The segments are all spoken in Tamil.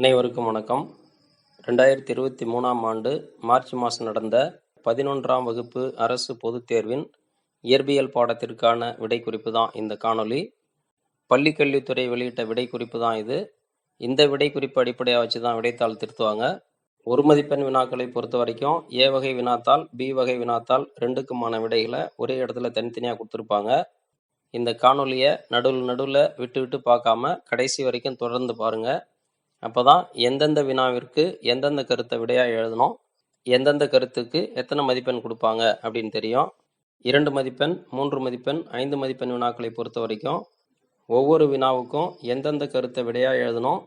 அனைவருக்கும் வணக்கம். ரெண்டாயிரத்தி இருபத்தி மூணாம் ஆண்டு மார்ச் மாதம் நடந்த பதினொன்றாம் வகுப்பு அரசு பொதுத் தேர்வின் இயற்பியல் பாடத்திற்கான விடைக்குறிப்பு தான் இந்த காணொளி. பள்ளிக்கல்வித்துறை வெளியிட்ட விடைக்குறிப்பு தான் இது. இந்த விடைக்குறிப்பு அடிப்படையாக வச்சு தான் விடைத்தாள் திருத்துவாங்க. ஒரு மதிப்பெண் வினாக்களை பொறுத்த வரைக்கும் ஏ வகை வினாத்தால் பி வகை வினாத்தாள் ரெண்டுக்குமான விடைகளை ஒரே இடத்துல தனித்தனியாக கொடுத்துருப்பாங்க. இந்த காணொலியை நடுவில் நடுவில் விட்டு விட்டு பார்க்காம கடைசி வரைக்கும் தொடர்ந்து பாருங்கள் அப்போ தான் எந்தெந்த வினாவிற்கு எந்தெந்த கருத்தை விடையாக எழுதணும் எந்தெந்த கருத்துக்கு எத்தனை மதிப்பெண் கொடுப்பாங்க அப்படின்னு தெரியும். இரண்டு மதிப்பெண் மூன்று மதிப்பெண் ஐந்து மதிப்பெண் வினாக்களை பொறுத்த வரைக்கும் ஒவ்வொரு வினாவுக்கும் எந்தெந்த கருத்தை விடையாக எழுதணும்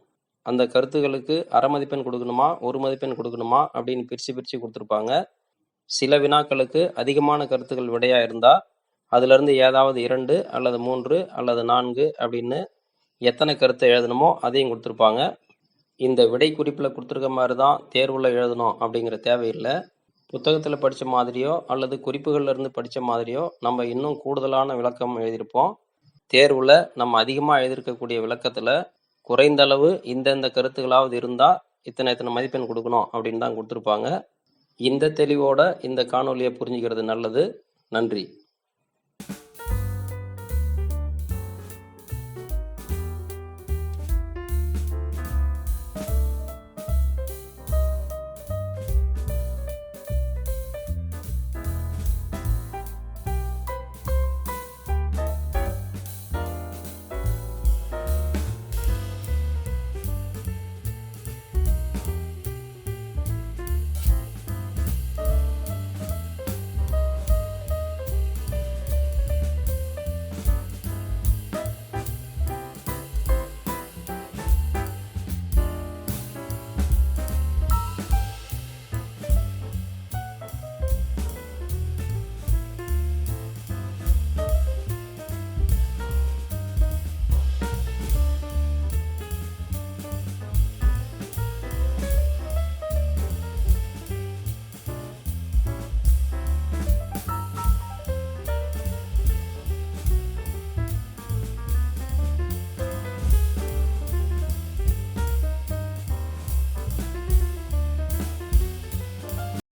அந்த கருத்துகளுக்கு அரை மதிப்பெண் கொடுக்கணுமா ஒரு மதிப்பெண் கொடுக்கணுமா அப்படின்னு பிரித்து பிரித்து கொடுத்துருப்பாங்க. சில வினாக்களுக்கு அதிகமான கருத்துக்கள் விடையாக இருந்தால் அதுலேருந்து ஏதாவது இரண்டு அல்லது மூன்று அல்லது நான்கு அப்படின்னு எத்தனை கருத்தை எழுதணுமோ அதையும் கொடுத்துருப்பாங்க. இந்த விடை குறிப்பில் கொடுத்துருக்க மாதிரி தான் தேர்வில் எழுதணும் அப்படிங்கிற தேவையில்லை. புத்தகத்தில் படித்த மாதிரியோ அல்லது குறிப்புகள்லேருந்து படித்த மாதிரியோ நம்ம இன்னும் கூடுதலான விளக்கம் எழுதியிருப்போம். தேர்வில் நம்ம அதிகமாக எழுதியிருக்கக்கூடிய விளக்கத்தில் குறைந்த அளவு இந்தந்த கருத்துக்களாவது இருந்தால் இத்தனை இத்தனை மதிப்பெண் கொடுக்கணும் அப்படின்னு தான் கொடுத்துருப்பாங்க. இந்த தெளிவோட இந்த காணொலியை புரிஞ்சுக்கிறது நல்லது. நன்றி.